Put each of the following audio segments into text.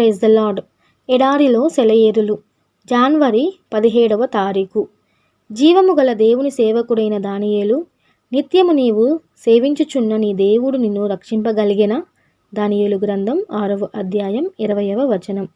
Praise the lord ఎడారిలో సెలయేరులు. January పదిహేడవ తారీఖు. జీవము గల దేవుని సేవకుడైన దానియేలు నిత్యము నీవు సేవించుచున్న నీ దేవుడు నిన్ను రక్షింపగలిగిన? దానియేలు గ్రంథం ఆరవ అధ్యాయం ఇరవయవ వచనం.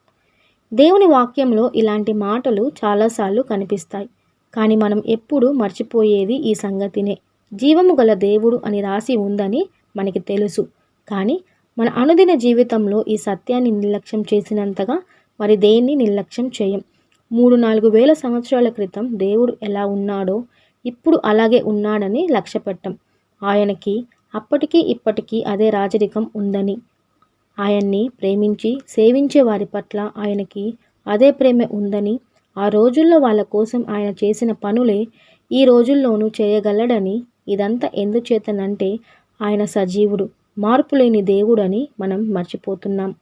దేవుని వాక్యంలో ఇలాంటి మాటలు చాలాసార్లు కనిపిస్తాయి. కానీ మనం ఎప్పుడు మర్చిపోయేది ఈ సంగతినే. జీవము గల దేవుడు అని రాసి ఉందని మనకి తెలుసు. కానీ మన అనుదిన జీవితంలో ఈ సత్యాన్ని నిర్లక్ష్యం చేసినంతగా మరి దేన్ని నిర్లక్ష్యం చేయం? మూడు నాలుగు వేల సంవత్సరాల క్రితం దేవుడు ఎలా ఉన్నాడో ఇప్పుడు అలాగే ఉన్నాడని లక్ష్య పెట్టం ఆయనకి అప్పటికీ ఇప్పటికీ అదే రాజరికం ఉందని. ఆయన్ని ప్రేమించి సేవించే వారి పట్ల ఆయనకి అదే ప్రేమ ఉందని ఆ రోజుల్లో వాళ్ళ కోసం ఆయన చేసిన పనులే ఈ రోజుల్లోనూ చేయగలడని ఇదంతా ఎందుచేతనంటే ఆయన సజీవుడు. మార్పులేని దేవుడని మనం మర్చిపోతున్నాం.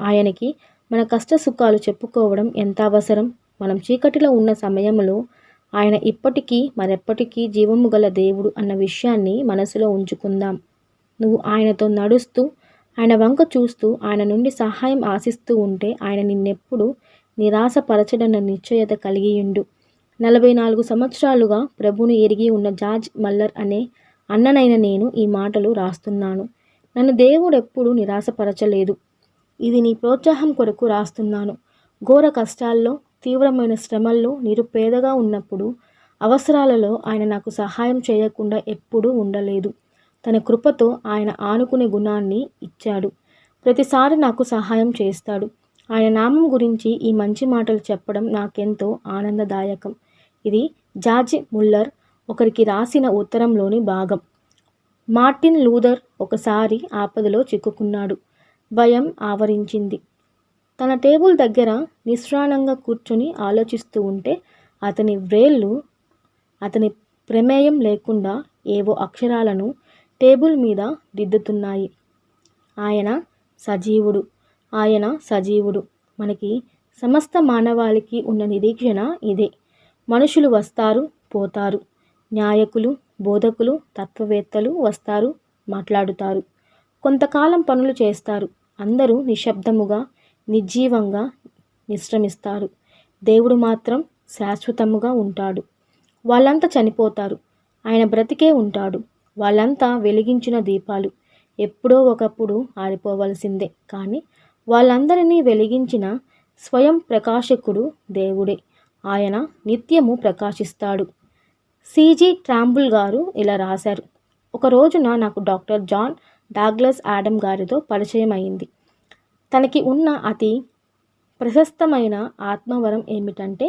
ఆయనకి మన కష్ట సుఖాలు చెప్పుకోవడం ఎంత అవసరం? మనం చీకటిలో ఉన్న సమయంలో ఆయన ఇప్పటికీ మరెప్పటికీ జీవము గల దేవుడు అన్న విషయాన్ని మనసులో ఉంచుకుందాం. నువ్వు ఆయనతో నడుస్తూ ఆయన వంక చూస్తూ ఆయన నుండి సహాయం ఆశిస్తూ ఉంటే ఆయన నిన్నెప్పుడు నిరాశపరచడన్న నిశ్చయత కలిగియుండు. నలభై నాలుగు సంవత్సరాలుగా ప్రభుని ఎరిగి ఉన్న జార్జ్ మల్లర్ అనే అన్ననైన నేను ఈ మాటలు రాస్తున్నాను. నన్ను దేవుడు ఎప్పుడూ నిరాశపరచలేదు. ఇది నీ ప్రోత్సాహం కొరకు రాస్తున్నాను. ఘోర కష్టాల్లో తీవ్రమైన శ్రమల్లో నిరుపేదగా ఉన్నప్పుడు అవసరాలలో ఆయన నాకు సహాయం చేయకుండా ఎప్పుడూ ఉండలేదు. తన కృపతో ఆయన ఆనుకునే గుణాన్ని ఇచ్చాడు. ప్రతిసారి నాకు సహాయం చేస్తాడు. ఆయన నామం గురించి ఈ మంచి మాటలు చెప్పడం నాకెంతో ఆనందదాయకం. ఇది జార్జి ముల్లర్ ఒకరికి రాసిన ఉత్తరంలోని భాగం. మార్టిన్ లూథర్ ఒకసారి ఆపదలో చిక్కుకున్నాడు. భయం ఆవరించింది. తన టేబుల్ దగ్గర నిశ్రాణంగా కూర్చొని ఆలోచిస్తూ ఉంటే అతని వ్రేళ్ళు అతని ప్రమేయం లేకుండా ఏవో అక్షరాలను టేబుల్ మీద దిద్దుతున్నాయి. ఆయన సజీవుడు. ఆయన సజీవుడు. మనకి సమస్త మానవాళికి ఉన్న నిరీక్షణ ఇదే. మనుషులు వస్తారు పోతారు. నాయకులు బోధకులు తత్వవేత్తలు వస్తారు మాట్లాడుతారు. కొంతకాలం పనులు చేస్తారు. అందరూ నిశ్శబ్దముగా నిర్జీవంగా విశ్రమిస్తారు. దేవుడు మాత్రం శాశ్వతముగా ఉంటాడు. వాళ్ళంతా చనిపోతారు. ఆయన బ్రతికే ఉంటాడు. వాళ్ళంతా వెలిగించిన దీపాలు ఎప్పుడో ఒకప్పుడు ఆరిపోవలసిందే. కానీ వాళ్ళందరినీ వెలిగించిన స్వయం ప్రకాశకుడు దేవుడే. ఆయన నిత్యము ప్రకాశిస్తాడు. సీజీ ట్రాంబుల్ గారు ఇలా రాశారు. ఒక రోజున నాకు డాక్టర్ జాన్ డాగ్లస్ ఆడమ్ గారితో పరిచయం అయింది తనకి ఉన్న అతి ప్రశస్తమైన ఆత్మవరం ఏమిటంటే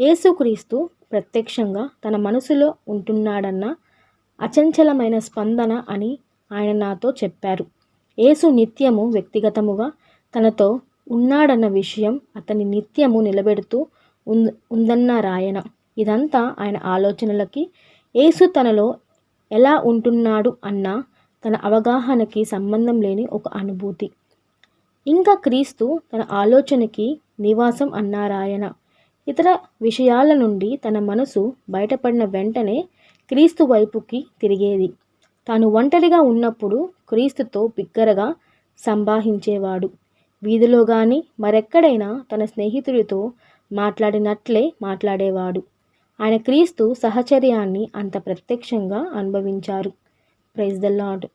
యేసుక్రీస్తు ప్రత్యక్షంగా తన మనసులో ఉంటున్నాడన్న అచంచలమైన స్పందన అని ఆయన నాతో చెప్పారు. యేసు నిత్యము వ్యక్తిగతముగా తనతో ఉన్నాడన్న విషయం అతని నిత్యము నిలబెడుతూ ఉందన్న రాయన ఇదంతా ఆయన ఆలోచనలకి యేసు తనలో ఎలా ఉంటున్నాడు అన్న తన అవగాహనకి సంబంధం లేని ఒక అనుభూతి. ఇంకా క్రీస్తు తన ఆలోచనకి నివాసం అన్నారాయన. ఇతర విషయాల నుండి తన మనసు బయటపడిన వెంటనే క్రీస్తు వైపుకి తిరిగేది. తాను ఒంటరిగా ఉన్నప్పుడు క్రీస్తుతో బిగ్గరగా సంభాహించేవాడు వీధిలో కానీ మరెక్కడైనా తన స్నేహితుడితో మాట్లాడినట్లే మాట్లాడేవాడు. ఆయన క్రీస్తు సహచర్యాన్ని అంత ప్రత్యక్షంగా అనుభవించారు. Praise the lord